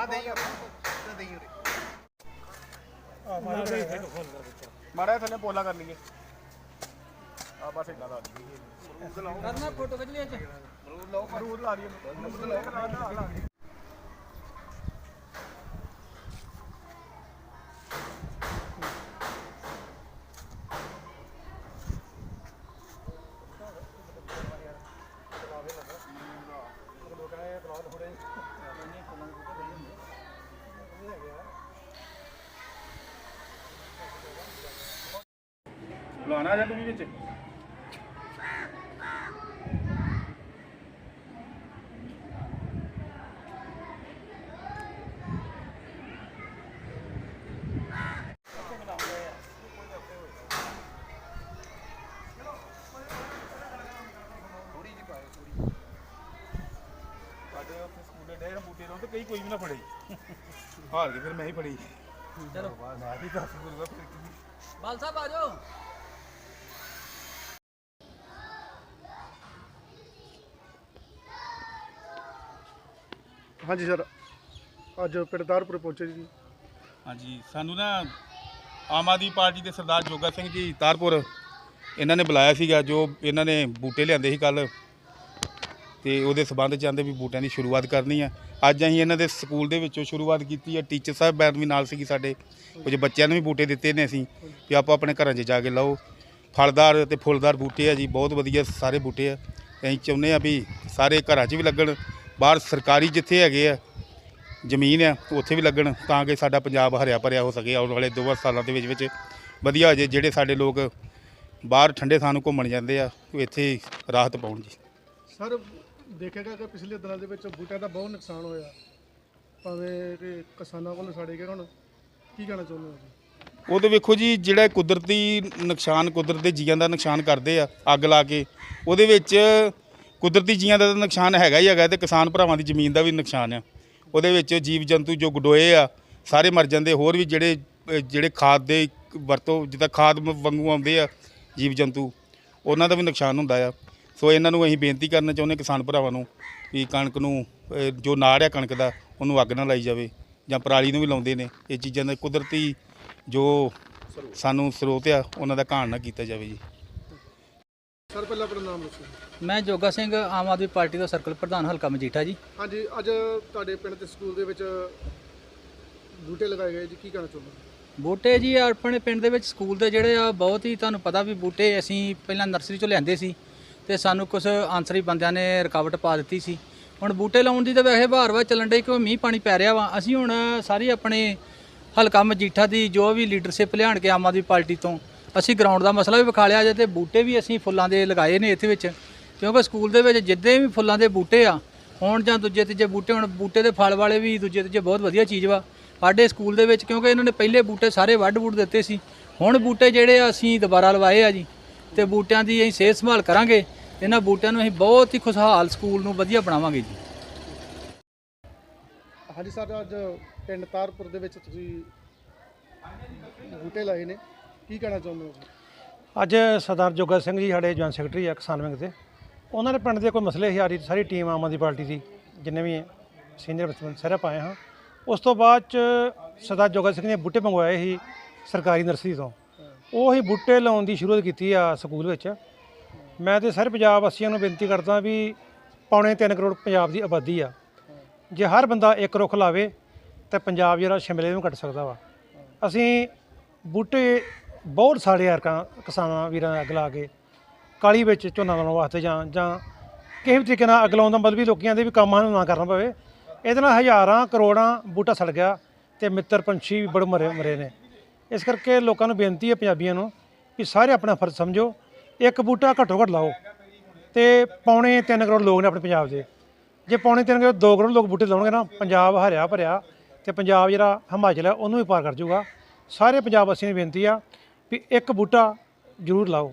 ਆ ਦੇਈ ਉੱਥੇ ਪੋਲਾ ਕਰ ਲਈਏ। ਆ ਬਸ ਇਦਾਂ ਦਾ ਕਰਨਾ ਫੋਟੋ ਖਿੱਚ ਲਿਆ ਚ ਮਰੂਦ ਲਾਓ ਮਰੂਦ ਲਾ ਲਈਏ। ਮਰੂਦ ਲਾ ਲਾ ਬੁਲਾਣਾ ਜਾਂ ਤੁਸੀਂ ਵਿੱਚ? ਤੇ ਕਈ ਕੋਈ ਵੀ ਨਾ ਫੜੇ। ਹਾਰ ਕੇ ਫਿਰ ਮੈਂ ਹੀ ਫੜੀ। ਚਲੋ। ਮੈਂ ਵੀ ਦੱਸ ਗੁਰੂਆ ਫਿਰ ਕੀ। ਬਾਲ ਸਾਹਿਬ ਆ ਜਾਓ। ਹਾਂਜੀ ਸਰ, ਅੱਜ ਪਿੰਡ ਤਾਰਪੁਰ ਪਹੁੰਚੇ ਜੀ। ਹਾਂਜੀ, ਸਾਨੂੰ ਨਾ ਆਮ ਆਦਮੀ ਪਾਰਟੀ ਦੇ ਸਰਦਾਰ ਜੋਗਾ ਸਿੰਘ ਜੀ ਤਾਰਪੁਰ ਇਹਨਾਂ ਨੇ ਬੁਲਾਇਆ ਸੀਗਾ, ਜੋ ਇਹਨਾਂ ਨੇ ਬੂਟੇ ਲਿਆਂਦੇ ਸੀ ਕੱਲ ਤੇ ਉਹਦੇ ਸਬੰਧ ਚ ਆਂਦੇ ਵੀ ਬੂਟਿਆਂ ਦੀ ਸ਼ੁਰੂਆਤ ਕਰਨੀ ਆ। ਅੱਜ ਅਸੀਂ ਇਹਨਾਂ ਦੇ ਸਕੂਲ ਦੇ ਵਿੱਚੋਂ ਸ਼ੁਰੂਆਤ ਕੀਤੀ ਆ। ਟੀਚਰ ਸਾਹਿਬ ਬੈਨ ਵੀ ਨਾਲ ਸੀਗੀ ਸਾਡੇ। ਕੁਝ ਬੱਚਿਆਂ ਨੂੰ ਵੀ ਬੂਟੇ ਦਿੱਤੇ ਨੇ ਅਸੀਂ ਵੀ ਆਪੋ ਆਪਣੇ ਘਰਾਂ 'ਚ ਜਾ ਕੇ ਲਾਓ। ਫਲਦਾਰ ਤੇ ਫੁੱਲਦਾਰ ਬੂਟੇ ਆ ਜੀ, ਬਹੁਤ ਵਧੀਆ ਸਾਰੇ ਬੂਟੇ ਆ। ਤੇ ਅਸੀਂ ਚਾਹੁੰਦੇ ਆ ਵੀ ਸਾਰੇ ਘਰਾਂ 'ਚ ਵੀ ਲੱਗਣ। ਬਾਹਰ ਸਰਕਾਰੀ ਜਿੱਥੇ ਹੈਗੇ ਆ ਜ਼ਮੀਨ ਆ ਉੱਥੇ ਵੀ ਲੱਗਣ ਤਾਂ ਕਿ ਸਾਡਾ ਪੰਜਾਬ ਹਰਿਆ ਭਰਿਆ ਹੋ ਸਕੇ ਆਉਣ ਵਾਲੇ ਦੋ ਸਾਲਾਂ ਦੇ ਵਿੱਚ ਵਿੱਚ। ਵਧੀਆ ਹੋ ਜੇ ਜਿਹੜੇ ਸਾਡੇ ਲੋਕ ਬਾਹਰ ਠੰਡੇ ਥਾਂ ਨੂੰ ਘੁੰਮਣ ਜਾਂਦੇ ਆ ਉਹ ਇੱਥੇ ਰਾਹਤ ਪਾਉਣ ਜੀ। ਸਰ ਦੇਖੇਗਾ ਕਿ ਪਿਛਲੇ ਦਿਨਾਂ ਦੇ ਵਿੱਚ ਬੂਟਿਆਂ ਦਾ ਬਹੁਤ ਨੁਕਸਾਨ ਹੋਇਆ। ਭਾਵੇਂ ਕਿ ਕਿਸਾਨਾਂ ਕੋਲ ਸਾੜੇ ਗਏ ਹੁਣ ਕੀ ਕਹਿਣਾ ਚਾਹੁੰਦੇ ਹੋ ਜੀ ਉਹ ਤੇ ਵੇਖੋ ਜੀ ਜਿਹੜਾ ਕੁਦਰਤੀ ਨੁਕਸਾਨ ਕੁਦਰਤ ਦੇ ਜੀਆਂ ਦਾ ਨੁਕਸਾਨ ਕਰਦੇ ਆ ਅੱਗ ਲਾ ਕੇ ਉਹਦੇ ਵਿੱਚ ਕੁਦਰਤੀ ਜੀਆਂ ਦਾ ਤਾਂ ਨੁਕਸਾਨ ਹੈਗਾ ਹੀ ਹੈਗਾ ਤੇ ਕਿਸਾਨ ਭਰਾਵਾਂ ਦੀ ਜ਼ਮੀਨ ਦਾ ਵੀ ਨੁਕਸਾਨ ਆ। ਉਹਦੇ ਵਿੱਚ ਜੀਵ ਜੰਤੂ ਜੋ ਗਡੋਏ ਆ, ਸਾਰੇ ਮਰ ਜਾਂਦੇ, ਹੋਰ ਵੀ ਜਿਹੜੇ ਜਿਹੜੇ ਖਾਦ ਦੇ ਵਰਤੋਂ, ਜਿੱਦਾਂ ਖਾਦ ਵਾਂਗੂ ਆਉਂਦੇ ਆ ਜੀਵ ਜੰਤੂ, ਉਹਨਾਂ ਦਾ ਵੀ ਨੁਕਸਾਨ ਹੁੰਦਾ ਆ। ਸੋ ਇਹਨਾਂ ਨੂੰ ਅਸੀਂ ਬੇਨਤੀ ਕਰਨਾ ਚਾਹੁੰਦੇ ਕਿਸਾਨ ਭਰਾਵਾਂ ਨੂੰ ਵੀ ਕਣਕ ਨੂੰ ਜੋ ਨਾੜ ਆ ਕਣਕ ਦਾ, ਉਹਨੂੰ ਅੱਗ ਨਾ ਲਾਈ ਜਾਵੇ ਜਾਂ ਪਰਾਲੀ ਨੂੰ ਵੀ ਲਾਉਂਦੇ ਨੇ। ਇਹ ਚੀਜ਼ਾਂ ਦਾ ਕੁਦਰਤੀ ਜੋ ਸਾਨੂੰ ਸਰੋਤ ਆ, ਉਹਨਾਂ ਦਾ ਘਾਣ ਨਾ ਕੀਤਾ ਜਾਵੇ ਜੀ। ਸਰ, ਪਹਿਲਾਂ ਆਪਣਾ ਨਾਮ ਦੱਸੋ। ਮੈਂ ਜੋਗਾ ਸਿੰਘ ਆਮ ਆਦਮੀ ਪਾਰਟੀ ਦਾ ਸਰਕਲ ਪ੍ਰਧਾਨ ਹਲਕਾ ਮਜੀਠਾ ਜੀ। ਹਾਂਜੀ ਅੱਜ ਤੁਹਾਡੇ ਪਿੰਡ ਤੇ ਸਕੂਲ ਦੇ ਵਿੱਚ ਬੂਟੇ ਲਗਾਏ ਗਏ ਜੀ ਕੀ ਕਹਿਣਾ ਚਾਹੁੰਦੇ ਹੋ? ਬੂਟੇ ਜੀ ਆਪਣੇ ਪਿੰਡ ਦੇ ਵਿੱਚ ਸਕੂਲ ਦੇ ਜਿਹੜੇ ਆ ਬਹੁਤ ਹੀ ਤੁਹਾਨੂੰ ਪਤਾ ਵੀ ਬੂਟੇ ਅਸੀਂ ਪਹਿਲਾਂ ਨਰਸਰੀ ਚੋਂ ਲਿਆਂਦੇ ਸੀ ਤੇ ਸਾਨੂੰ ਕੁਝ ਆਂਸਰੀ ਬੰਦਿਆਂ ਨੇ ਰੁਕਾਵਟ ਪਾ ਦਿੱਤੀ ਸੀ। ਹੁਣ ਬੂਟੇ ਲਾਉਣ ਦੀ ਤਾਂ ਵੈਸੇ ਬਹਾਰ ਚੱਲਣ ਡੇ ਕਿ ਮੀਂਹ ਪਾਣੀ ਪੈ ਰਿਹਾ ਵਾ। ਅਸੀਂ ਹੁਣ ਸਾਰੀ ਆਪਣੇ ਹਲਕਾ ਮਜੀਠਾ ਦੀ ਜੋ ਵੀ ਲੀਡਰਸ਼ਿਪ ਲਿਆਣ ਕੇ ਆਮ ਆਦਮੀ ਪਾਰਟੀ ਤੋਂ ਅਸੀਂ ਗਰਾਊਂਡ ਦਾ ਮਸਲਾ ਵੀ ਵਿਖਾ ਲਿਆ ਜੇ ਤੇ ਬੂਟੇ ਵੀ ਅਸੀਂ ਫੁੱਲਾਂ ਦੇ ਲਗਾਏ ਨੇ ਇੱਥੇ ਵਿੱਚ। ਕਿਉਂਕਿ ਸਕੂਲ ਦੇ ਵਿੱਚ ਜਿੱਦੇ ਵੀ ਫੁੱਲਾਂ ਦੇ ਬੂਟੇ ਆ ਹੁਣ ਜਾਂ ਦੂਜੇ ਤੀਜੇ ਬੂਟੇ ਹੁਣ ਬੂਟੇ ਦੇ ਫਲ ਵਾਲੇ ਵੀ ਦੂਜੇ ਤੀਜੇ ਬਹੁਤ ਵਧੀਆ ਚੀਜ਼ ਵਾ। ਸਾਡੇ ਸਕੂਲ ਦੇ ਵਿੱਚ ਕਿਉਂਕਿ ਇਹਨਾਂ ਨੇ ਪਹਿਲੇ ਬੂਟੇ ਸਾਰੇ ਵੱਢ ਵੁੱਢ ਦਿੱਤੇ ਸੀ। ਹੁਣ ਬੂਟੇ ਜਿਹੜੇ ਆ ਅਸੀਂ ਦੁਬਾਰਾ ਲਵਾਏ ਆ ਜੀ ਤੇ ਬੂਟਿਆਂ ਦੀ ਅਸੀਂ ਸਿਹਤ ਸੰਭਾਲ ਕਰਾਂਗੇ। ਇਹਨਾਂ ਬੂਟਿਆਂ ਨੂੰ ਅਸੀਂ ਬਹੁਤ ਹੀ ਖੁਸ਼ਹਾਲ ਸਕੂਲ ਨੂੰ ਵਧੀਆ ਬਣਾਵਾਂਗੇ ਜੀ। ਹਾਂਜੀ ਸਰ ਅੱਜ ਪਿੰਡ ਤਾਰਪੁਰ ਦੇ ਵਿੱਚ ਤੁਸੀਂ ਬੂਟੇ ਲਾਏ ਨੇ। ਕੀ ਕਹਿਣਾ ਚਾਹੁੰਦੇ ਹੋ? ਅੱਜ ਸਰਦਾਰ ਜੋਗਾ ਸਿੰਘ ਜੀ ਸਾਡੇ ਜੁਆਇੰਟ ਸੈਕਟਰੀ ਆ ਕਿਸਾਨ ਵਿੰਗ ਦੇ। ਉਹਨਾਂ ਨੇ ਪਿੰਡ ਦੇ ਕੋਈ ਮਸਲੇ ਸੀ ਸਾਰੀ ਸਾਰੀ ਟੀਮ ਆਮ ਆਦਮੀ ਪਾਰਟੀ ਦੀ, ਜਿੰਨੇ ਵੀ ਸੀਨੀਅਰ ਬਸਮਨ ਸਾਰੇ ਪਾਏ ਹਾਂ। ਉਸ ਤੋਂ ਬਾਅਦ ਚ ਸਰਦਾਰ ਜੋਗਾ ਸਿੰਘ ਨੇ ਬੂਟੇ ਮੰਗਵਾਏ ਸੀ ਸਰਕਾਰੀ ਨਰਸਰੀ ਤੋਂ। ਉਹ ਹੀ ਬੂਟੇ ਲਾਉਣ ਦੀ ਸ਼ੁਰੂਆਤ ਕੀਤੀ ਆ ਸਕੂਲ ਵਿੱਚ। ਮੈਂ ਤੇ ਸਾਰੇ ਪੰਜਾਬ ਵਾਸੀਆਂ ਨੂੰ ਬੇਨਤੀ ਕਰਦਾ ਵੀ ਪੌਣੇ 3 ਕਰੋੜ ਪੰਜਾਬ ਦੀ ਆਬਾਦੀ ਆ। ਜੇ ਹਰ ਬੰਦਾ ਇੱਕ ਰੁੱਖ ਲਾਵੇ, ਤਾਂ ਪੰਜਾਬ ਜਿਹੜਾ ਸ਼ਿਮਲੇ ਨੂੰ ਕੱਟ ਸਕਦਾ ਵਾ। ਅਸੀਂ ਬੂਟੇ ਬਹੁਤ ਸਾਰੇ ਯਾਰਕਾਂ ਕਿਸਾਨਾਂ, ਵੀਰਾਂ ਅੱਗ ਲਾ ਕੇ ਕਾਲੀ ਵਿੱਚ ਝੋਨਾ ਲਾਉਣ ਵਾਸਤੇ ਜਾਂ ਜਾਂ ਕਿਸੇ ਵੀ ਤਰੀਕੇ ਨਾਲ ਅੱਗ ਲਾਉਣ ਦਾ ਮਤਲਬ ਵੀ ਲੋਕਾਂ ਦੇ ਵੀ ਕੰਮਾਂ ਨੂੰ ਨਾ ਕਰਨਾ ਪਵੇ। ਇਹਦੇ ਨਾਲ ਹਜ਼ਾਰਾਂ ਕਰੋੜਾਂ ਬੂਟਾ ਸੜ ਗਿਆ ਤੇ ਮਿੱਤਰ ਪੰਛੀ ਵੀ ਬੜੇ ਮਰੇ ਮਰੇ ਨੇ। ਇਸ ਕਰਕੇ ਲੋਕਾਂ ਨੂੰ ਬੇਨਤੀ ਹੈ ਪੰਜਾਬੀਆਂ ਨੂੰ ਕਿ ਸਾਰੇ ਆਪਣਾ ਫਰਜ਼ ਸਮਝੋ, ਇੱਕ ਬੂਟਾ ਘੱਟੋ ਘੱਟ ਲਾਓ ਤੇ ਪੌਣੇ 3 ਕਰੋੜ ਲੋਕ ਨੇ ਆਪਣੇ ਪੰਜਾਬ ਦੇ। ਜੇ ਪੌਣੇ 3 ਕਰੋੜ 2 ਕਰੋੜ ਲੋਕ ਬੂਟੇ ਲਾਉਣਗੇ ਨਾ, ਪੰਜਾਬ ਹਰਿਆ ਭਰਿਆ ਤੇ ਪੰਜਾਬ ਜਿਹੜਾ ਹਿਮਾਚਲ ਹੈ ਉਹਨੂੰ ਵੀ ਪਾਰ ਕਰ ਜਾਊਗਾ। ਸਾਰੇ ਪੰਜਾਬ ਵਾਸੀਆਂ ਨੂੰ ਬੇਨਤੀ ਆ ਵੀ ਇੱਕ ਬੂਟਾ ਜ਼ਰੂਰ ਲਾਓ।